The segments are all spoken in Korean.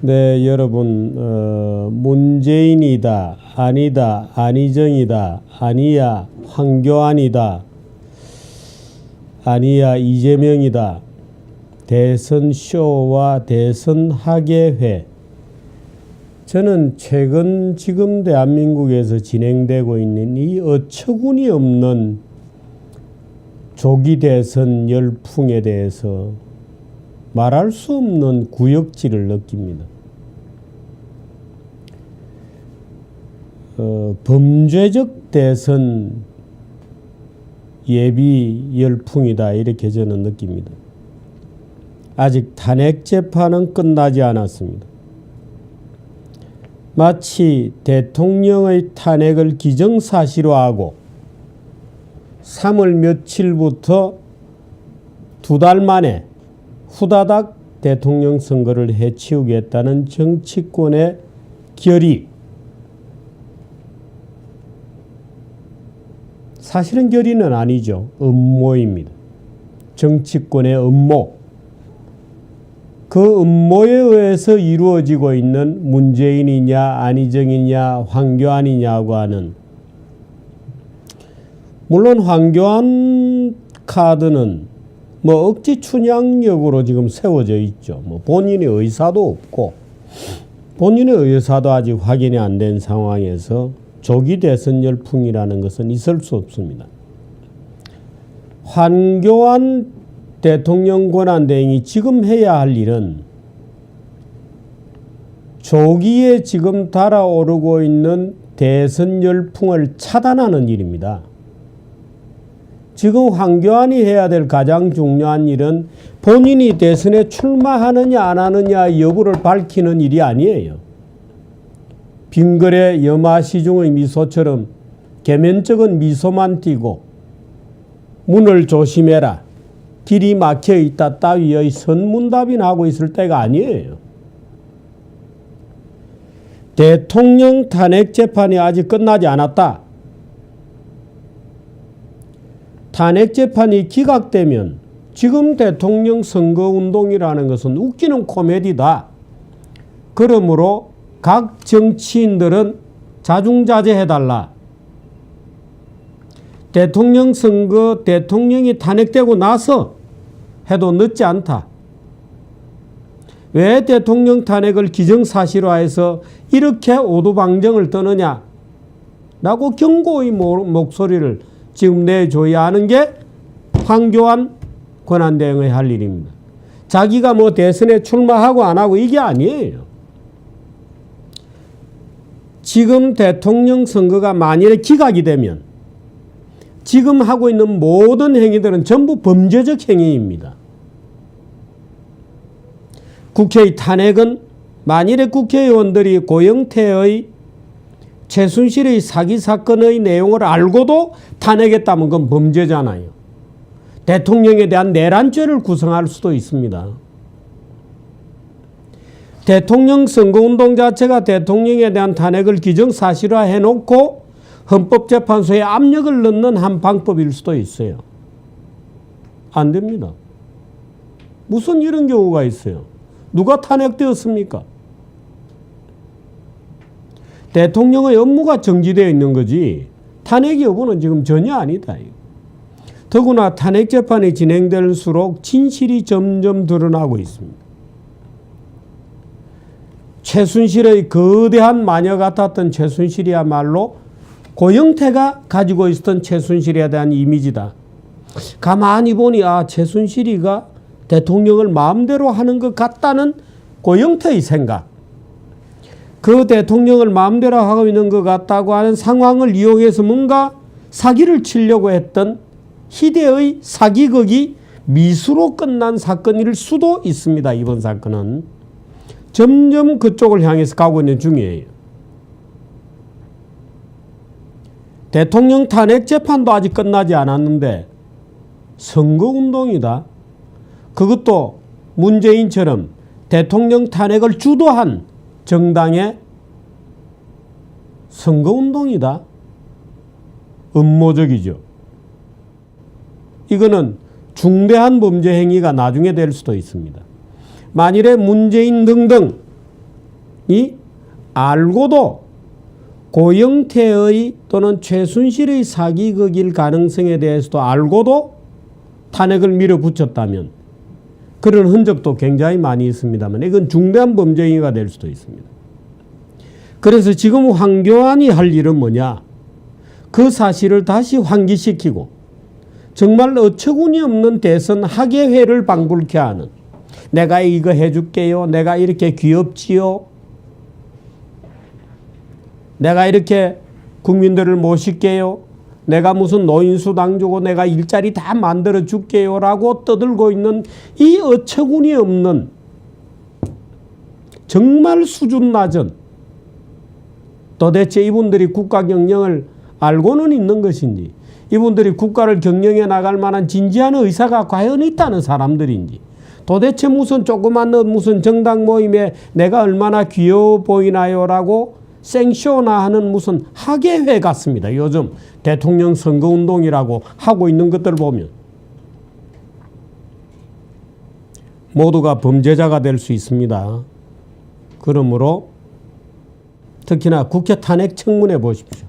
네, 여러분, 어, 문재인이다, 아니다, 안희정이다, 아니야, 황교안이다, 아니야, 이재명이다, 대선 쇼와 대선 학예회. 저는 최근 지금 대한민국에서 진행되고 있는 이 어처구니 없는 조기 대선 열풍에 대해서 말할 수 없는 구역질을 느낍니다. 어, 범죄적 대선 예비 열풍이다 이렇게 저는 느낍니다. 아직 탄핵 재판은 끝나지 않았습니다. 마치 대통령의 탄핵을 기정사실화하고 3월 며칠부터 두 달 만에 후다닥 대통령 선거를 해치우겠다는 정치권의 결의. 사실은 결의는 아니죠. 음모입니다. 정치권의 음모. 그 음모에 의해서 이루어지고 있는 문재인이냐, 안희정이냐, 황교안이냐고 하는 물론 황교안 카드는 뭐 억지 춘향력으로 지금 세워져 있죠. 뭐 본인의 의사도 없고 본인의 의사도 아직 확인이 안 된 상황에서 조기 대선 열풍이라는 것은 있을 수 없습니다. 황교안 대통령 권한대행이 지금 해야 할 일은 조기에 지금 달아오르고 있는 대선 열풍을 차단하는 일입니다. 지금 황교안이 해야 될 가장 중요한 일은 본인이 대선에 출마하느냐 안 하느냐 여부를 밝히는 일이 아니에요. 빙글의 염화시중의 미소처럼 개면적인 미소만 띠고 문을 조심해라. 길이 막혀 있다 따위의 선문답이나 하고 있을 때가 아니에요. 대통령 탄핵 재판이 아직 끝나지 않았다. 탄핵 재판이 기각되면 지금 대통령 선거 운동이라는 것은 웃기는 코미디다. 그러므로 각 정치인들은 자중자제해달라. 대통령 선거 대통령이 탄핵되고 나서 해도 늦지 않다. 왜 대통령 탄핵을 기정사실화해서 이렇게 오두방정을 떠느냐? 라고 경고의 목소리를 지금 내줘야 하는 게 황교안 권한대행의 할 일입니다. 자기가 뭐 대선에 출마하고 안 하고 이게 아니에요. 지금 대통령 선거가 만일에 기각이 되면 지금 하고 있는 모든 행위들은 전부 범죄적 행위입니다. 국회의 탄핵은 만일에 국회의원들이 고영태의 최순실의 사기 사건의 내용을 알고도 탄핵했다면 그건 범죄잖아요. 대통령에 대한 내란죄를 구성할 수도 있습니다. 대통령 선거운동 자체가 대통령에 대한 탄핵을 기정사실화 해 놓고 헌법재판소에 압력을 넣는 한 방법일 수도 있어요. 안 됩니다. 무슨 이런 경우가 있어요. 누가 탄핵되었습니까? 대통령의 업무가 정지되어 있는 거지 탄핵 여부는 지금 전혀 아니다. 더구나 탄핵 재판이 진행될수록 진실이 점점 드러나고 있습니다. 최순실의 거대한 마녀 같았던 최순실이야말로 고영태가 가지고 있었던 최순실에 대한 이미지다. 가만히 보니 아 최순실이가 대통령을 마음대로 하는 것 같다는 고영태의 생각. 그 대통령을 마음대로 하고 있는 것 같다고 하는 상황을 이용해서 뭔가 사기를 치려고 했던 희대의 사기극이 미수로 끝난 사건일 수도 있습니다. 이번 사건은. 점점 그쪽을 향해서 가고 있는 중이에요. 대통령 탄핵 재판도 아직 끝나지 않았는데 선거운동이다. 그것도 문재인처럼 대통령 탄핵을 주도한 정당의 선거운동이다. 음모적이죠. 이거는 중대한 범죄 행위가 나중에 될 수도 있습니다. 만일에 문재인 등등 알고도 고영태의 또는 최순실의 사기극일 가능성에 대해서도 알고도 탄핵을 밀어붙였다면 그런 흔적도 굉장히 많이 있습니다만 이건 중대한 범죄 행위가 될 수도 있습니다. 그래서 지금 황교안이 할 일은 뭐냐? 그 사실을 다시 환기시키고 정말 어처구니 없는 대선 학예회를 방불케 하는 내가 이거 해줄게요. 내가 이렇게 귀엽지요. 내가 이렇게 국민들을 모실게요. 내가 무슨 노인수당 주고 내가 일자리 다 만들어 줄게요 라고 떠들고 있는 이 어처구니 없는 정말 수준 낮은 도대체 이분들이 국가 경영을 알고는 있는 것인지 이분들이 국가를 경영해 나갈 만한 진지한 의사가 과연 있다는 사람들인지 도대체 무슨 조그만 무슨 정당 모임에 내가 얼마나 귀여워 보이나요라고 생쇼나 하는 무슨 학예회 같습니다. 요즘 대통령 선거 운동이라고 하고 있는 것들 보면 모두가 범죄자가 될 수 있습니다. 그러므로 특히나 국회 탄핵 청문회 보십시오.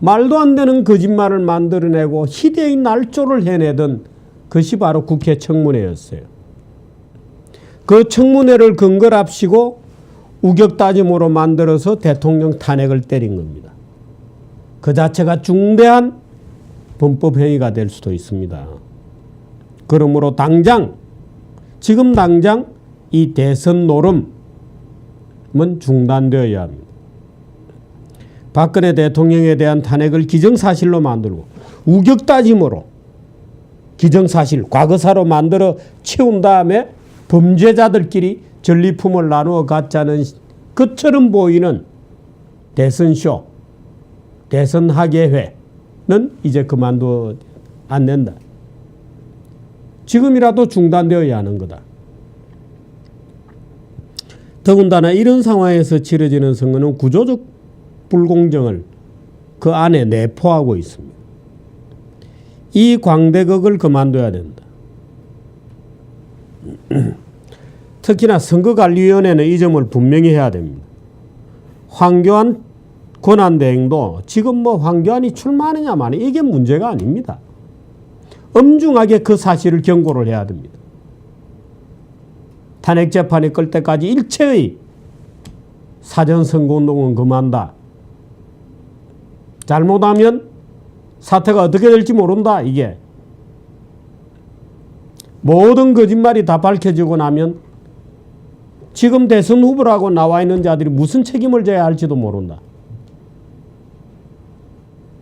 말도 안 되는 거짓말을 만들어내고 희대의 날조를 해내던 것이 바로 국회 청문회였어요. 그 청문회를 근거랍시고 우격다짐으로 만들어서 대통령 탄핵을 때린 겁니다. 그 자체가 중대한 범법 행위가 될 수도 있습니다. 그러므로 당장 지금 당장 이 대선 노름은 중단되어야 합니다. 박근혜 대통령에 대한 탄핵을 기정사실로 만들고 우격다짐으로 기정사실 과거사로 만들어 채운 다음에 범죄자들끼리 전리품을 나누어 갖자는 것처럼 보이는 대선쇼, 대선 학예회는 이제 그만둬 안 된다. 지금이라도 중단되어야 하는 거다. 더군다나 이런 상황에서 치러지는 선거는 구조적 불공정을 그 안에 내포하고 있습니다. 이 광대극을 그만둬야 된다. 특히나 선거관리위원회는 이 점을 분명히 해야 됩니다. 황교안 권한대행도 지금 뭐 황교안이 출마하느냐 마느 이게 문제가 아닙니다. 엄중하게 그 사실을 경고를 해야 됩니다. 탄핵 재판이 끌 때까지 일체의 사전 선거운동은 그만다. 잘못하면 사태가 어떻게 될지 모른다. 이게 모든 거짓말이 다 밝혀지고 나면 지금 대선 후보라고 나와 있는 자들이 무슨 책임을 져야 할지도 모른다.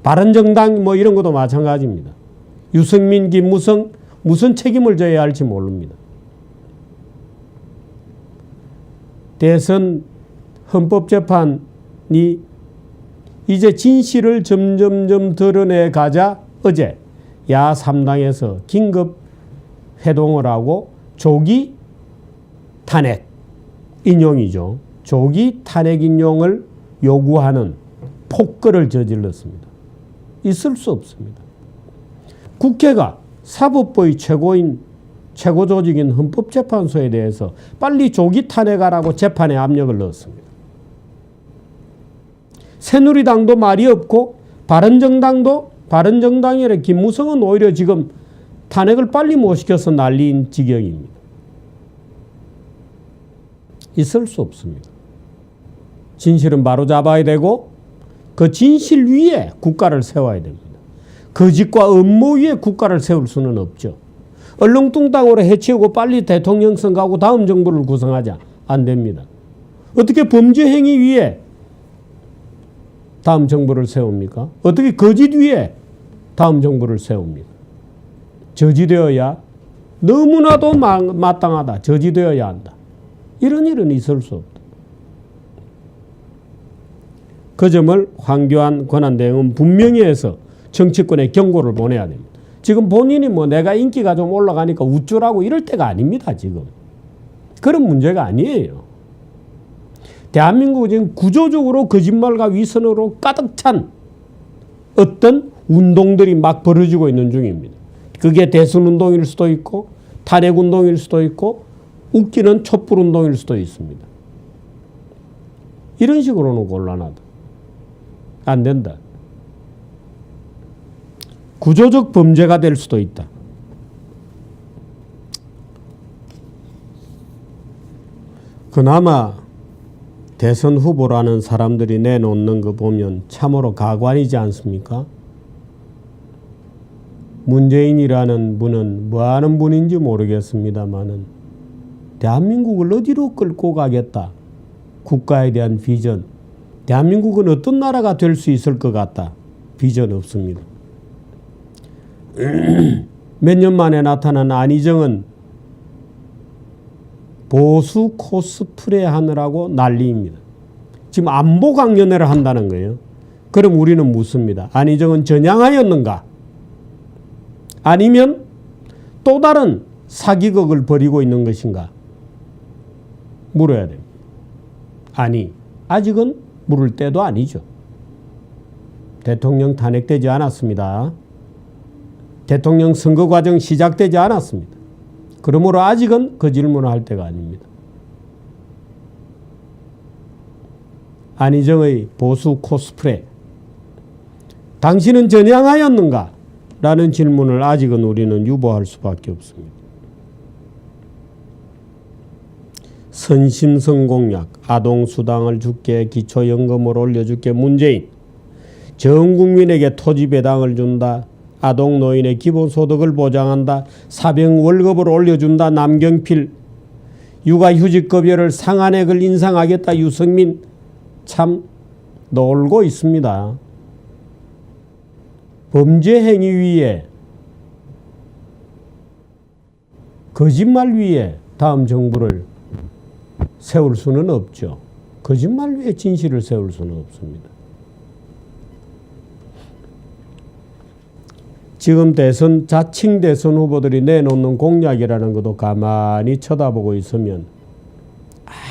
바른정당 뭐 이런 것도 마찬가지입니다. 유승민, 김무성 무슨 책임을 져야 할지 모릅니다. 대선 헌법재판이 이제 진실을 점점점 드러내 가자 어제 야 3당에서 긴급 회동을 하고 조기 탄핵 인용이죠. 조기 탄핵 인용을 요구하는 폭거를 저질렀습니다. 있을 수 없습니다. 국회가 사법부의 최고인 최고 조직인 헌법재판소에 대해서 빨리 조기 탄핵하라고 재판에 압력을 넣었습니다. 새누리당도 말이 없고 바른정당도 바른정당이라 김무성은 오히려 지금 탄핵을 빨리 못 시켜서 난리인 지경입니다. 있을 수 없습니다. 진실은 바로 잡아야 되고 그 진실 위에 국가를 세워야 됩니다. 거짓과 음모 위에 국가를 세울 수는 없죠. 얼렁뚱땅으로 해치우고 빨리 대통령 선거하고 다음 정부를 구성하자. 안 됩니다. 어떻게 범죄 행위 위에 다음 정부를 세웁니까? 어떻게 거짓 위에 다음 정부를 세웁니까? 저지되어야 너무나도 마땅하다. 저지되어야 한다. 이런 일은 있을 수 없다. 그 점을 황교안 권한대행은 분명히 해서 정치권에 경고를 보내야 됩니다. 지금 본인이 뭐 내가 인기가 좀 올라가니까 우쭐하고 이럴 때가 아닙니다, 지금. 그런 문제가 아니에요. 대한민국은 지금 구조적으로 거짓말과 위선으로 가득 찬 어떤 운동들이 막 벌어지고 있는 중입니다. 그게 대선 운동일 수도 있고 탄핵 운동일 수도 있고 웃기는 촛불 운동일 수도 있습니다. 이런 식으로는 곤란하다. 안 된다. 구조적 범죄가 될 수도 있다. 그나마 대선 후보라는 사람들이 내놓는 거 보면 참으로 가관이지 않습니까? 문재인이라는 분은 뭐 하는 분인지 모르겠습니다만은 대한민국을 어디로 끌고 가겠다. 국가에 대한 비전. 대한민국은 어떤 나라가 될 수 있을 것 같다. 비전 없습니다. 몇 년 만에 나타난 안희정은 보수 코스프레 하느라고 난리입니다. 지금 안보 강연회를 한다는 거예요. 그럼 우리는 묻습니다. 안희정은 전향하였는가? 아니면 또 다른 사기극을 벌이고 있는 것인가? 물어야 됩니다. 아니, 아직은 물을 때도 아니죠. 대통령 탄핵되지 않았습니다. 대통령 선거 과정 시작되지 않았습니다. 그러므로 아직은 그 질문을 할 때가 아닙니다. 안희정의 보수 코스프레. 당신은 전향하였는가? 라는 질문을 아직은 우리는 유보할 수밖에 없습니다. 선심성 공약, 아동수당을 줄게, 기초연금을 올려줄게, 문재인. 전 국민에게 토지 배당을 준다. 아동 노인의 기본소득을 보장한다. 사병 월급을 올려준다. 남경필. 육아휴직급여를 상한액을 인상하겠다. 유승민. 참 놀고 있습니다. 범죄 행위 위에 거짓말 위에 다음 정부를 세울 수는 없죠. 거짓말 위에 진실을 세울 수는 없습니다. 지금 대선 자칭 대선 후보들이 내놓는 공약이라는 것도 가만히 쳐다보고 있으면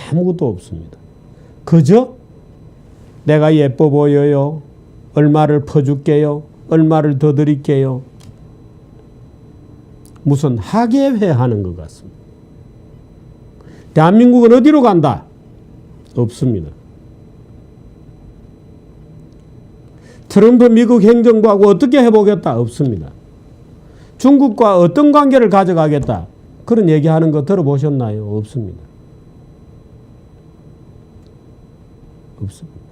아무것도 없습니다. 그저 내가 예뻐 보여요. 얼마를 퍼줄게요. 얼마를 더 드릴게요. 무슨 학예회 하는 것 같습니다. 대한민국은 어디로 간다? 없습니다. 트럼프 미국 행정부하고 어떻게 해보겠다? 없습니다. 중국과 어떤 관계를 가져가겠다? 그런 얘기하는 거 들어보셨나요? 없습니다. 없습니다.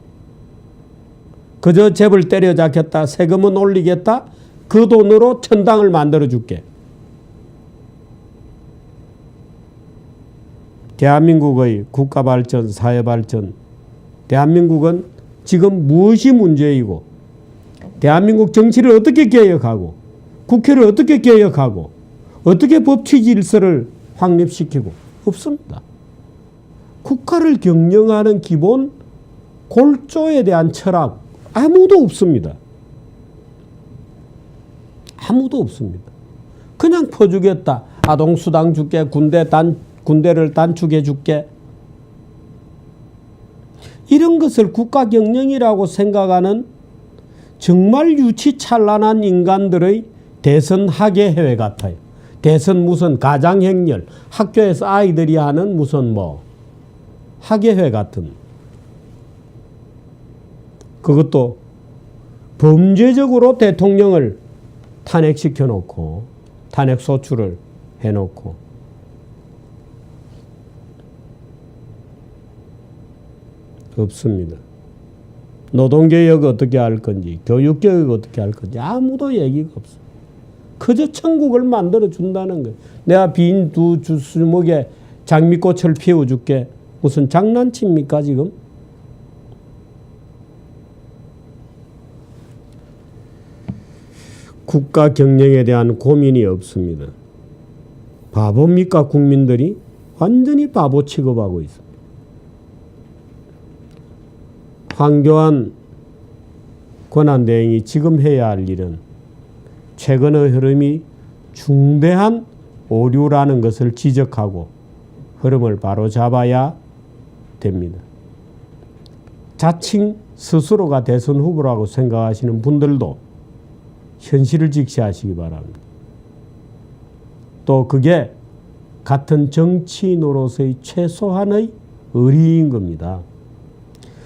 그저 잽을 때려잡겠다. 세금은 올리겠다. 그 돈으로 천당을 만들어 줄게. 대한민국의 국가 발전, 사회 발전, 대한민국은 지금 무엇이 문제이고, 대한민국 정치를 어떻게 개혁하고, 국회를 어떻게 개혁하고, 어떻게 법치 질서를 확립시키고, 없습니다. 국가를 경영하는 기본 골조에 대한 철학, 아무도 없습니다. 아무도 없습니다. 그냥 퍼주겠다. 아동수당 줄게, 군대 단, 군대를 단축해 줄게. 이런 것을 국가 경영이라고 생각하는 정말 유치찬란한 인간들의 대선 학예회회 같아요. 대선 무슨 가장행렬, 학교에서 아이들이 하는 무슨 뭐 학예회 같은 그것도 범죄적으로 대통령을 탄핵시켜 놓고 탄핵 소추를 해 놓고 없습니다. 노동개혁 어떻게 할 건지, 교육개혁 어떻게 할 건지 아무도 얘기가 없어요. 그저 천국을 만들어 준다는 거예요. 내가 빈 두 주먹에 장미꽃을 피워줄게. 무슨 장난칩니까 지금? 국가 경영에 대한 고민이 없습니다. 바보입니까 국민들이? 완전히 바보 취급하고 있습니다. 황교안 권한대행이 지금 해야 할 일은 최근의 흐름이 중대한 오류라는 것을 지적하고 흐름을 바로 잡아야 됩니다. 자칭 스스로가 대선 후보라고 생각하시는 분들도 현실을 직시하시기 바랍니다. 또 그게 같은 정치인으로서의 최소한의 의리인 겁니다.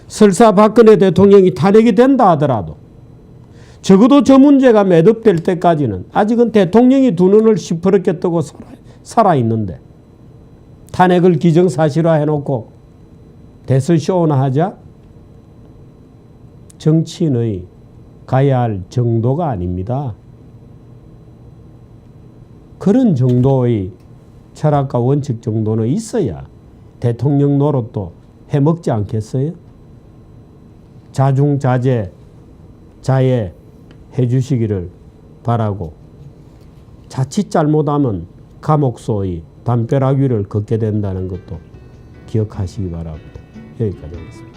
설사 박근혜 대통령이 탄핵이 된다 하더라도 적어도 저 문제가 매듭될 때까지는 아직은 대통령이 두 눈을 시퍼렇게 뜨고 살아, 있는데 탄핵을 기정사실화 해놓고 대설쇼나 하자 정치인의 가야 할 정도가 아닙니다. 그런 정도의 철학과 원칙 정도는 있어야 대통령 노릇도 해먹지 않겠어요? 자중자재, 자애 해주시기를 바라고 자칫 잘못하면 감옥소의 담벼락 위를 걷게 된다는 것도 기억하시기 바랍니다. 여기까지 하겠습니다.